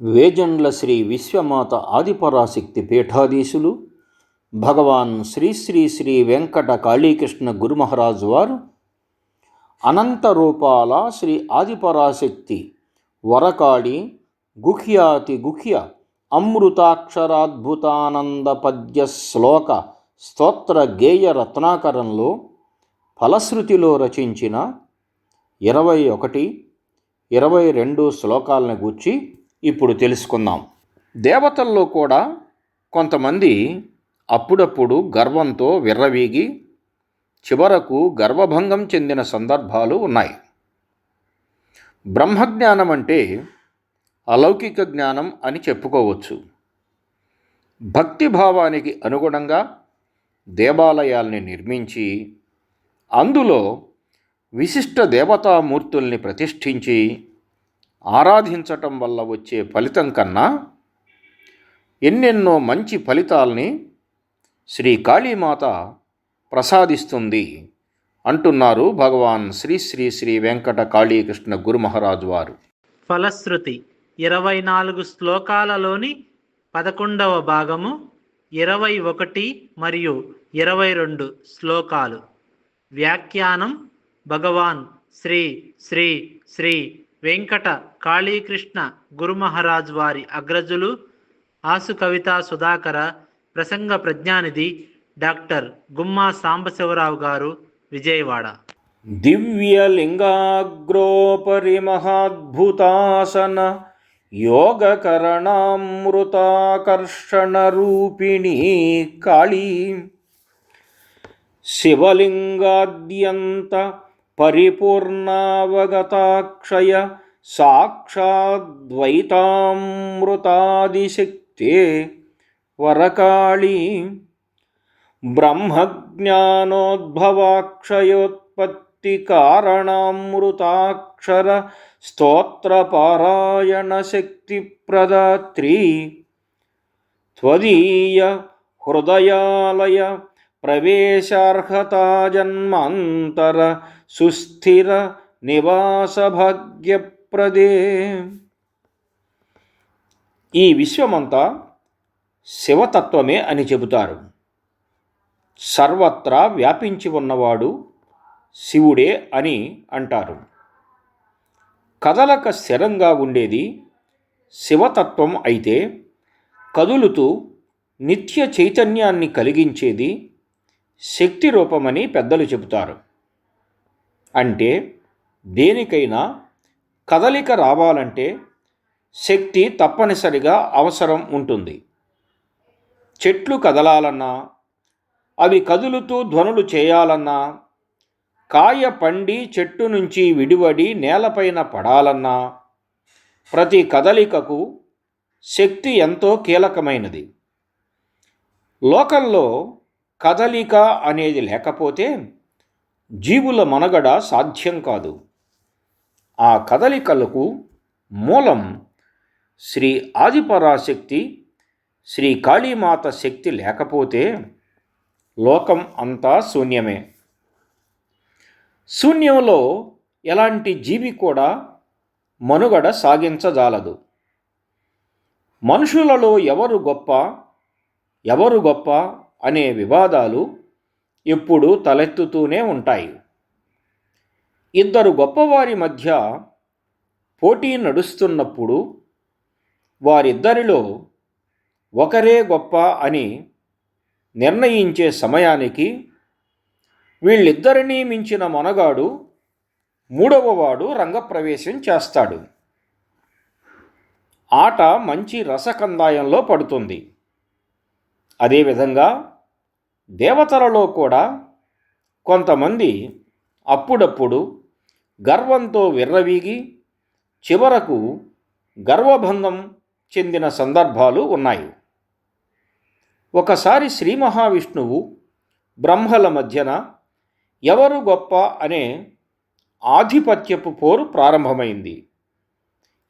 వేజండ్ల శ్రీ విశ్వమాత ఆదిపరాశక్తి పీఠాధీశులు భగవాన్ శ్రీ శ్రీ శ్రీ వెంకట కాళీకృష్ణ గురుమహారాజు వారు అనంత రూపాల శ్రీ ఆదిపరాశక్తి వరకాళి గుఖ్యాతి గుఖ్య అమృతాక్షరాద్భుతానంద పద్య శ్లోక స్తోత్ర గేయ రత్నాకరంలో ఫలశ్రుతిలో రచించిన ఇరవై ఒకటి ఇరవై రెండు శ్లోకాలను గూర్చి ఇప్పుడు తెలుసుకుందాం. దేవతల్లో కూడా కొంతమంది అప్పుడప్పుడు గర్వంతో విర్రవీగి చివరకు గర్వభంగం చెందిన సందర్భాలు ఉన్నాయి. బ్రహ్మజ్ఞానం అంటే అలౌకిక జ్ఞానం అని చెప్పుకోవచ్చు. భక్తి భావానికి అనుగుణంగా దేవాలయాల్ని నిర్మించి అందులో విశిష్ట దేవతామూర్తుల్ని ప్రతిష్ఠించి ఆరాధించటం వల్ల వచ్చే ఫలితం కన్నా ఎన్నెన్నో మంచి ఫలితాల్ని శ్రీ కాళీమాత ప్రసాదిస్తుంది అంటున్నారు భగవాన్ శ్రీ శ్రీ శ్రీ వెంకట కాళీకృష్ణ గురుమహారాజు వారు. ఫలశ్రుతి ఇరవై నాలుగు శ్లోకాలలోని పదకొండవ భాగము ఇరవై ఒకటి మరియు ఇరవై రెండు శ్లోకాలు. వ్యాఖ్యానం భగవాన్ శ్రీ శ్రీ శ్రీ వెంకట కాళీకృష్ణ గురుమహారాజ్ వారి అగ్రజులు ఆసు కవిత సుధాకర ప్రసంగ ప్రజ్ఞానిధి డాక్టర్ గుమ్మా సాంబశివరావు గారు విజయవాడ. దివ్యలింగాగ్రోపరి మహాద్భుతాసన యోగకరణామృతాకర్షణ రూపిణీ కాళీ. శివలింగాద్యంత परिपूर्णावगताक्षय साक्षाद्वैतामृतादिशक्ते वरकाळी ब्रह्मज्ञानोद्भवाक्षयोत्पत्तिकारणामृताक्षरस्तोत्रपारायणशक्तिप्रदात्री त्वदीय हृदयालय प्रवेशार्हता जन्मान्तर సుస్థిర నివాస భాగ్యప్రదే ఈ విశ్వమంతా శివతత్వమే అని చెబుతారు. సర్వత్రా వ్యాపించి ఉన్నవాడు శివుడే అని అంటారు. కదలక స్థిరంగా ఉండేది శివతత్వం అయితే కదులుతూ నిత్య చైతన్యాన్ని కలిగించేది శక్తి రూపమని పెద్దలు చెబుతారు. అంటే దేనికైనా కదలిక రావాలంటే శక్తి తప్పనిసరిగా అవసరం ఉంటుంది. చెట్లు కదలాలన్నా అవి కదులుతూ ధ్వనులు చేయాలన్నా కాయ పండి చెట్టు నుంచి విడివడి నేలపైన పడాలన్నా ప్రతి కదలికకు శక్తి ఎంతో కీలకమైనది. లోకల్లో కదలిక అనేది లేకపోతే జీవుల మనుగడ సాధ్యం కాదు. ఆ కదలికలకు మూలం శ్రీ ఆదిపరాశక్తి శ్రీ కాళీమాత శక్తి లేకపోతే లోకం అంతా శూన్యమే. శూన్యంలో ఎలాంటి జీవి కూడా మనుగడ సాగించజాలదు. మనుషులలో ఎవరు గొప్ప ఎవరు గొప్ప అనే వివాదాలు ఎప్పుడూ తలెత్తుతూనే ఉంటాయి. ఇద్దరు గొప్పవారి మధ్య పోటీ నడుస్తున్నప్పుడు వారిద్దరిలో ఒకరే గొప్ప అని నిర్ణయించే సమయానికి వీళ్ళిద్దరినీ మించిన మనగాడు మూడవవాడు రంగప్రవేశం చేస్తాడు. ఆట మంచి రసకందాయంలో పడుతుంది. అదేవిధంగా దేవతలలో కూడా కొంతమంది అప్పుడప్పుడు గర్వంతో విర్రవీగి చివరకు గర్వభంగం చెందిన సందర్భాలు ఉన్నాయి. ఒకసారి శ్రీ మహావిష్ణువు బ్రహ్మల మధ్యన ఎవరు గొప్ప అనే ఆధిపత్యపు పోరు ప్రారంభమైంది.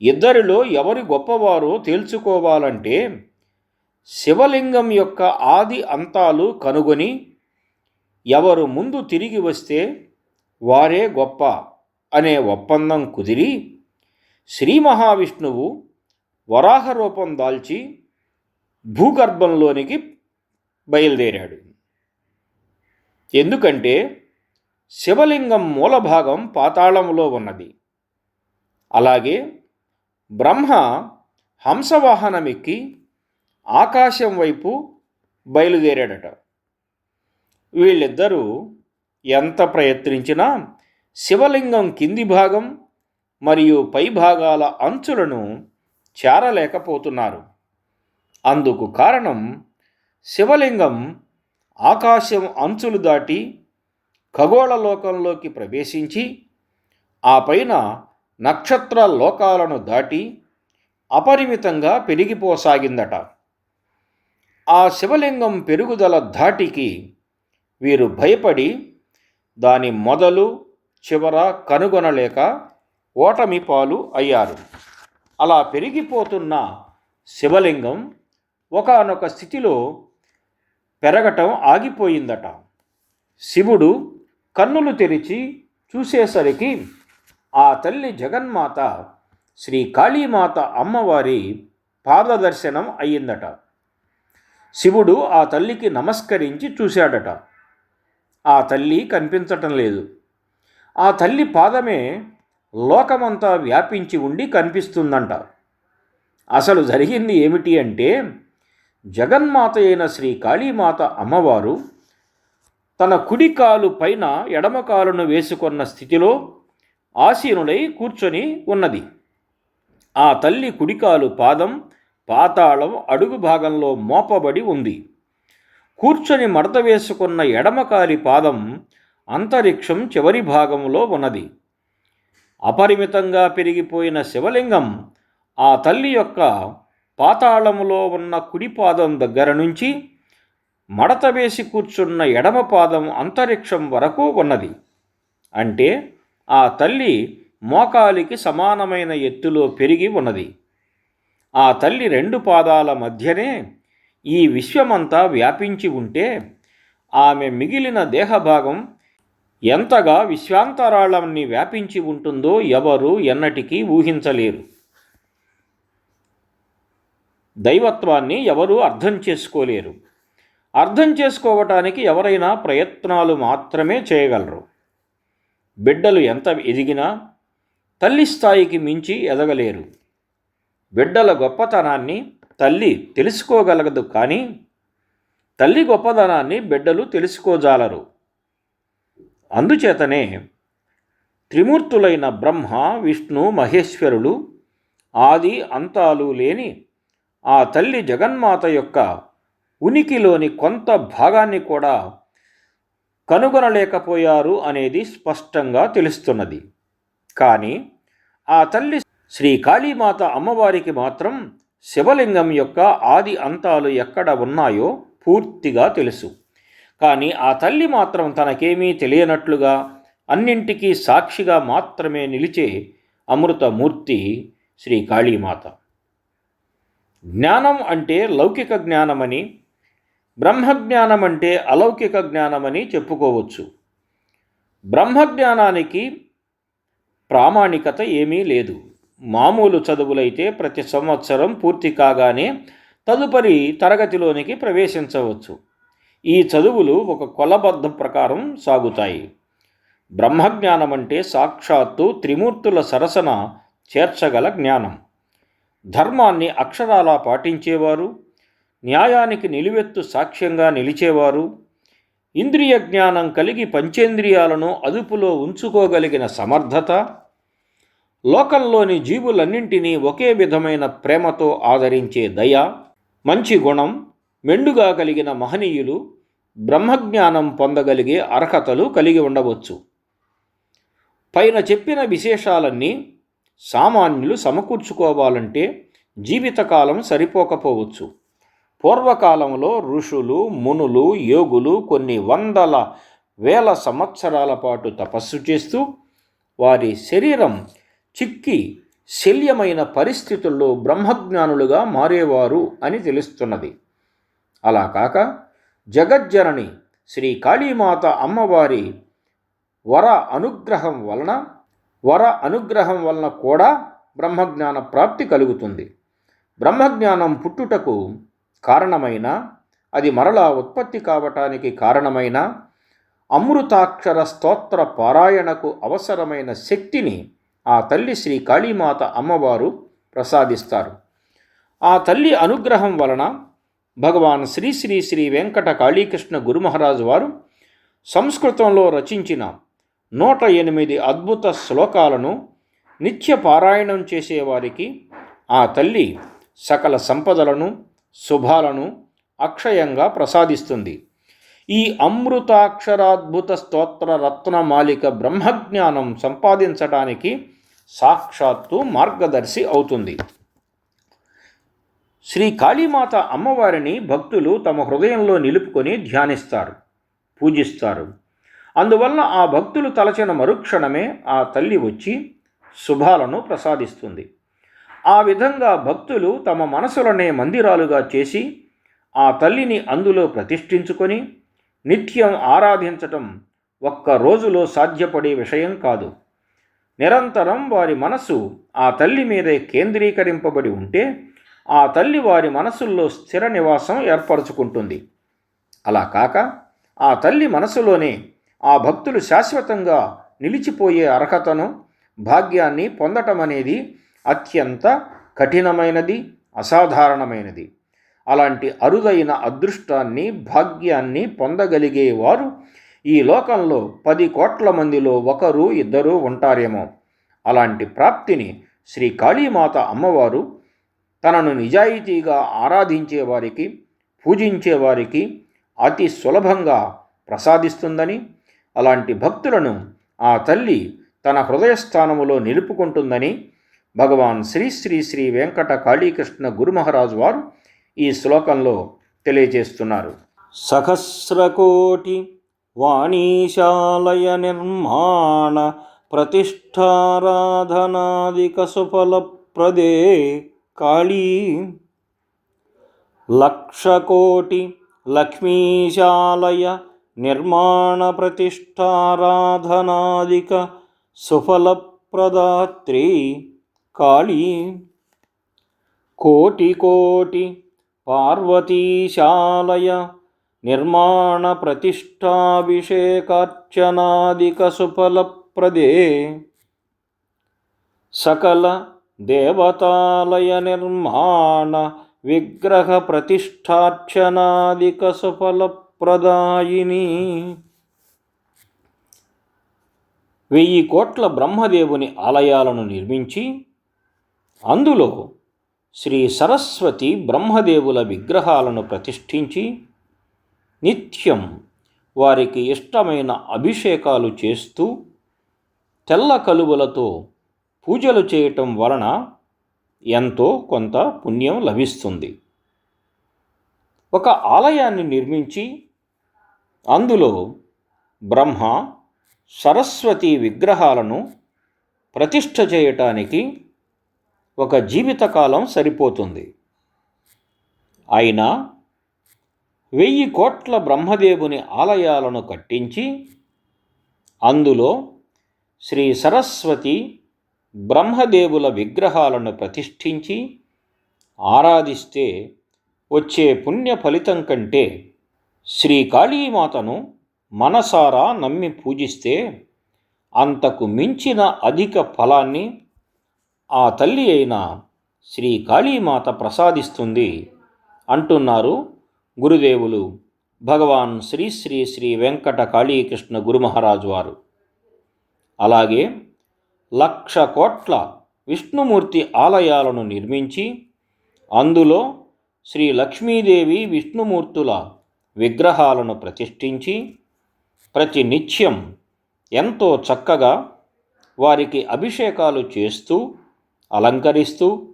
ఇద్దరిలో ఎవరి గొప్పవారో తేల్చుకోవాలంటే శివలింగం యొక్క ఆది అంతాలు కనుగొని ఎవరు ముందు తిరిగి వస్తే వారే గొప్ప అనే ఒప్పందం కుదిరి శ్రీ మహావిష్ణువు వరాహ రూపం దాల్చి భూగర్భంలోనికి బయలుదేరాడు. ఎందుకంటే శివలింగం మూలభాగం పాతాళంలో ఉన్నది. అలాగే బ్రహ్మ హంసవాహనమెక్కి ఆకాశం వైపు బయలుదేరాడట. వీళ్ళిద్దరూ ఎంత ప్రయత్నించినా శివలింగం కింది భాగం మరియు పై భాగాల అంచులను చేరలేకపోతున్నారు. అందుకు కారణం శివలింగం ఆకాశం అంచులు దాటి ఖగోళ లోకంలోకి ప్రవేశించి ఆ పైన నక్షత్ర లోకాలను దాటి అపరిమితంగా పెరిగిపోసాగిందట. ఆ శివలింగం పెరుగుదల ధాటికి వీరు భయపడి దాని మొదలు చివర కనుగొనలేక ఓటమి పాలు అయ్యారు. అలా పెరిగిపోతున్న శివలింగం ఒకానొక స్థితిలో పెరగటం ఆగిపోయిందట. శివుడు కన్నులు తెరిచి చూసేసరికి ఆ తల్లి జగన్మాత శ్రీ కాళీమాత అమ్మవారి పాదదర్శనం అయ్యిందట. శివుడు ఆ తల్లికి నమస్కరించి చూశాడట. ఆ తల్లి కనిపించటం లేదు. ఆ తల్లి పాదమే లోకమంతా వ్యాపించి ఉండి కనిపిస్తుందంట. అసలు జరిగింది ఏమిటి అంటే జగన్మాత అయిన శ్రీ కాళీమాత అమ్మవారు తన కుడి కాలు పైన ఎడమ కాలును వేసుకున్న స్థితిలో ఆసీనుడై కూర్చొని ఉన్నది. ఆ తల్లి కుడికాలు పాదం పాతాళం అడుగు భాగంలో మోపబడి ఉంది. కూర్చొని మడత వేసుకున్న ఎడమకాలి పాదం అంతరిక్షం చివరి భాగంలో ఉన్నది. అపరిమితంగా పెరిగిపోయిన శివలింగం ఆ తల్లి యొక్క పాతాళములో ఉన్న కుడి పాదం దగ్గర నుంచి మడత వేసి కూర్చున్న ఎడమ పాదం అంతరిక్షం వరకు ఉన్నది. అంటే ఆ తల్లి మోకాలికి సమానమైన ఎత్తులో పెరిగి ఉన్నది. ఆ తల్లి రెండు పాదాల మధ్యనే ఈ విశ్వమంతా వ్యాపించి ఉంటే ఆమె మిగిలిన దేహభాగం ఎంతగా విశ్వాంతరాళాన్ని వ్యాపించి ఉంటుందో ఎవరు ఎన్నటికీ ఊహించలేరు. దైవత్వాన్ని ఎవరూ అర్థం చేసుకోలేరు. అర్థం చేసుకోవటానికి ఎవరైనా ప్రయత్నాలు మాత్రమే చేయగలరు. బిడ్డలు ఎంత ఎదిగినా తల్లి స్థాయికి మించి ఎదగలేరు. బిడ్డల గొప్పతనాన్ని తల్లి తెలుసుకోగలగదు కానీ తల్లి గొప్పదనాన్ని బిడ్డలు తెలుసుకోజాలరు. అందుచేతనే త్రిమూర్తులైన బ్రహ్మ విష్ణు మహేశ్వరులు ఆది అంతాలు లేని ఆ తల్లి జగన్మాత యొక్క ఉనికిలోని కొంత భాగాన్ని కూడా కనుగొనలేకపోయారు అనేది స్పష్టంగా తెలుస్తున్నది. కానీ ఆ తల్లి శ్రీ కాళీమాత అమ్మవారికి మాత్రం శివలింగం యొక్క ఆది అంతాలు ఎక్కడ ఉన్నాయో పూర్తిగా తెలుసు. కానీ ఆ తల్లి మాత్రం తనకేమీ తెలియనట్లుగా అన్నింటికీ సాక్షిగా మాత్రమే నిలిచే అమృతమూర్తి శ్రీ కాళీమాత. జ్ఞానం అంటే లౌకిక జ్ఞానమని బ్రహ్మజ్ఞానం అంటే అలౌకిక జ్ఞానమని చెప్పుకోవచ్చు. బ్రహ్మజ్ఞానానికి ప్రామాణికత ఏమీ లేదు. మామూలు చదువులైతే ప్రతి సంవత్సరం పూర్తి కాగానే తదుపరి తరగతిలోనికి ప్రవేశించవచ్చు. ఈ చదువులు ఒక కొలబద్ధ ప్రకారం సాగుతాయి. బ్రహ్మజ్ఞానం అంటే సాక్షాత్తు త్రిమూర్తుల సరసన చేర్చగల జ్ఞానం. ధర్మాన్ని అక్షరాలా పాటించేవారు న్యాయానికి నిలువెత్తు సాక్ష్యంగా నిలిచేవారు ఇంద్రియ జ్ఞానం కలిగి పంచేంద్రియాలను అదుపులో ఉంచుకోగలిగిన సమర్థత లోకంలోని జీవులన్నింటినీ ఒకే విధమైన ప్రేమతో ఆదరించే దయ మంచి గుణం మెండుగా కలిగిన మహనీయులు బ్రహ్మజ్ఞానం పొందగలిగే అర్హతలు కలిగి ఉండవచ్చు. పైన చెప్పిన విశేషాలన్నీ సామాన్యులు సమకూర్చుకోవాలంటే జీవితకాలం సరిపోకపోవచ్చు. పూర్వకాలంలో ఋషులు మునులు యోగులు కొన్ని వందల వేల సంవత్సరాల పాటు తపస్సు చేస్తూ వారి శరీరం చిక్కి శల్యమైన పరిస్థితుల్లో బ్రహ్మజ్ఞానులుగా మారేవారు అని తెలుస్తున్నది. అలా కాక జగజ్జనని శ్రీ కాళీమాత అమ్మవారి వర అనుగ్రహం వలన వర అనుగ్రహం వలన కూడా బ్రహ్మజ్ఞాన ప్రాప్తి కలుగుతుంది. బ్రహ్మజ్ఞానం పుట్టుటకు కారణమైన అది మరలా ఉత్పత్తి కావటానికి కారణమైన అమృతాక్షర స్తోత్ర పారాయణకు అవసరమైన శక్తిని ఆ తల్లి శ్రీ కాళీమాత అమ్మవారు ప్రసాదిస్తారు. ఆ తల్లి అనుగ్రహం వలన భగవాన్ శ్రీ శ్రీ శ్రీ వెంకట కాళీకృష్ణ గురుమహారాజు వారు సంస్కృతంలో రచించిన నూట ఎనిమిది అద్భుత శ్లోకాలను నిత్య పారాయణం చేసేవారికి ఆ తల్లి సకల సంపదలను శుభాలను అక్షయంగా ప్రసాదిస్తుంది. ఈ అమృతాక్షరాద్భుత స్తోత్ర రత్నమాలిక బ్రహ్మజ్ఞానం సంపాదించడానికి సాక్షాత్తు మార్గదర్శి అవుతుంది. శ్రీ కాళీమాత అమ్మవారిని భక్తులు తమ హృదయంలో నిలుపుకొని ధ్యానిస్తారు పూజిస్తారు. అందువల్ల ఆ భక్తులు తలచిన మరుక్షణమే ఆ తల్లి వచ్చి శుభాలను ప్రసాదిస్తుంది. ఆ విధంగా భక్తులు తమ మనసులనే మందిరాలుగా చేసి ఆ తల్లిని అందులో ప్రతిష్ఠించుకొని నిత్యం ఆరాధించటం ఒక్క రోజులో సాధ్యపడే విషయం కాదు. నిరంతరం వారి మనసు ఆ తల్లి మీదే కేంద్రీకరింపబడి ఉంటే ఆ తల్లి వారి మనసుల్లో స్థిర నివాసం ఏర్పరచుకుంటుంది. అలా కాక ఆ తల్లి మనసులోనే ఆ భక్తులు శాశ్వతంగా నిలిచిపోయే అర్హతను భాగ్యాన్ని పొందటం అనేది అత్యంత కఠినమైనది అసాధారణమైనది. అలాంటి అరుదైన అదృష్టాన్ని భాగ్యాన్ని పొందగలిగేవారు ఈ లోకంలో పది కోట్ల మందిలో ఒకరు ఇద్దరు ఉంటారేమో. అలాంటి ప్రాప్తిని శ్రీ కాళీమాత అమ్మవారు తనను నిజాయితీగా ఆరాధించేవారికి పూజించేవారికి పూజించే వారికి అతి సులభంగా ప్రసాదిస్తుందని అలాంటి భక్తులను ఆ తల్లి తన హృదయస్థానములో నిలుపుకుంటుందని భగవాన్ శ్రీ శ్రీ శ్రీ వెంకట కాళీకృష్ణ గురుమహారాజు వారు ఈ శ్లోకంలో తెలియజేస్తున్నారు. సహస్రకోటి వాణీశాలయ నిర్మాణ ప్రతిష్టారాధనాదిక సుఫలప్రదే కాళీ. లక్షకోటి లక్ష్మీశాలయ నిర్మాణ ప్రతిష్టారాధనాదిక సుఫలప్రదాత్రి కాళీ. కోటి కోటి పార్వతీశాలయ నిర్మాణ ప్రతిష్టాభిషేకార్చనాదిక సుఫలప్రదే సకల దేవతాలయ నిర్మాణ విగ్రహ ప్రతిష్టార్చనాదిక సుఫలప్రదాయిని వెయ్యి కోట్ల బ్రహ్మదేవుని ఆలయాలను నిర్మించి అందులో శ్రీ సరస్వతి బ్రహ్మదేవుల విగ్రహాలను ప్రతిష్ఠించి నిత్యం వారికి ఇష్టమైన అభిషేకాలు చేస్తూ తెల్ల కలువలతో పూజలు చేయటం వలన ఎంతో కొంత పుణ్యం లభిస్తుంది. ఒక ఆలయాన్ని నిర్మించి అందులో బ్రహ్మ సరస్వతి విగ్రహాలను ప్రతిష్ఠ చేయటానికి ఒక జీవితకాలం సరిపోతుంది. అయినా వెయ్యి కోట్ల బ్రహ్మదేవుని ఆలయాలను కట్టించి అందులో శ్రీ సరస్వతి బ్రహ్మదేవుల విగ్రహాలను ప్రతిష్ఠించి ఆరాధిస్తే వచ్చే పుణ్య ఫలితం కంటే శ్రీ కాళీమాతను మనసారా నమ్మి పూజిస్తే అంతకు మించిన అధిక ఫలాన్ని ఆ తల్లి అయిన శ్రీ కాళీమాత ప్రసాదిస్తుంది అంటున్నారు గురుదేవులు భగవాన్ శ్రీ శ్రీ శ్రీ వెంకట కాళీకృష్ణ గురుమహారాజు వారు. అలాగే లక్ష కోట్ల విష్ణుమూర్తి ఆలయాలను నిర్మించి అందులో శ్రీ లక్ష్మీదేవి విష్ణుమూర్తుల విగ్రహాలను ప్రతిష్ఠించి ప్రతి నిత్యం ఎంతో చక్కగా వారికి అభిషేకాలు చేస్తూ అలంకరిస్తూ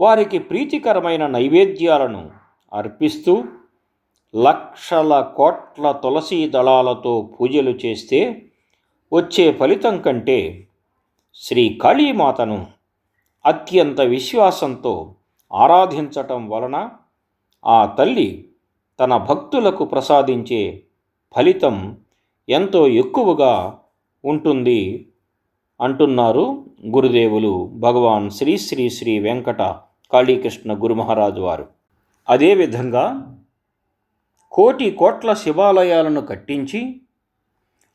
వారికి ప్రీతికరమైన నైవేద్యాలను అర్పిస్తూ లక్షల కోట్ల తులసీ దళాలతో పూజలు చేస్తే వచ్చే ఫలితం కంటే శ్రీ కాళీమాతను అత్యంత విశ్వాసంతో ఆరాధించటం వలన ఆ తల్లి తన భక్తులకు ప్రసాదించే ఫలితం ఎంతో ఎక్కువగా ఉంటుంది అంటున్నారు గురుదేవులు భగవాన్ శ్రీ శ్రీ శ్రీ వెంకట కాళీకృష్ణ గురుమహారాజు వారు. అదేవిధంగా కోటి కోట్ల శివాలయాలను కట్టించి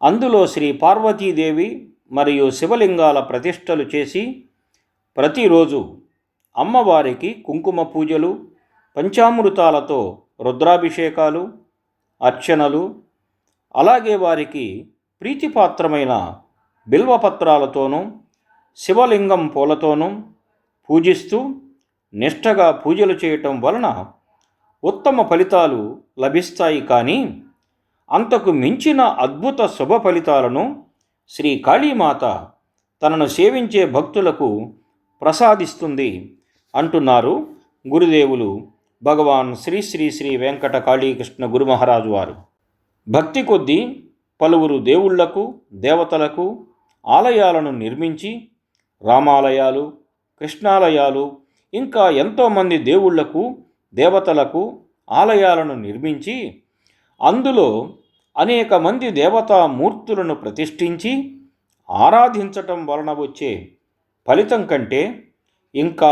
అందులో శ్రీ పార్వతీదేవి మరియు శివలింగాల ప్రతిష్టలు చేసి ప్రతిరోజు అమ్మవారికి కుంకుమ పూజలు పంచామృతాలతో రుద్రాభిషేకాలు అర్చనలు అలాగే వారికి ప్రీతిపాత్రమైన బిల్వపత్రాలతోనూ శివలింగం పూలతోనూ పూజిస్తూ నిష్టగా పూజలు చేయటం వలన ఉత్తమ ఫలితాలు లభిస్తాయి కానీ అంతకు మించిన అద్భుత శుభ ఫలితాలను శ్రీ కాళీమాత తనను సేవించే భక్తులకు ప్రసాదిస్తుంది అంటున్నారు గురుదేవులు భగవాన్ శ్రీ శ్రీ శ్రీ వెంకట కాళీకృష్ణ గురుమహారాజు వారు. భక్తి కొద్దీ పలువురు దేవుళ్ళకు దేవతలకు ఆలయాలను నిర్మించి రామాలయాలు కృష్ణాలయాలు ఇంకా ఎంతోమంది దేవుళ్ళకు దేవతలకు ఆలయాలను నిర్మించి అందులో అనేక మంది దేవతా మూర్తులను ప్రతిష్ఠించి ఆరాధించటం వలన వచ్చే ఫలితం కంటే ఇంకా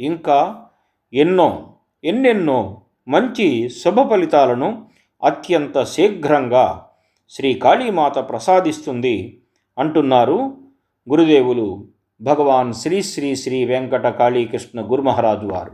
ఇంకా ఎన్నో ఎన్నెన్నో మంచి శుభ ఫలితాలను అత్యంత శీఘ్రంగా శ్రీ కాళీమాత ప్రసాదిస్తుంది అంటున్నారు గురుదేవులు భగవాన్ శ్రీ శ్రీ శ్రీ వెంకట కాళీకృష్ణ గురుమహారాజు వారు.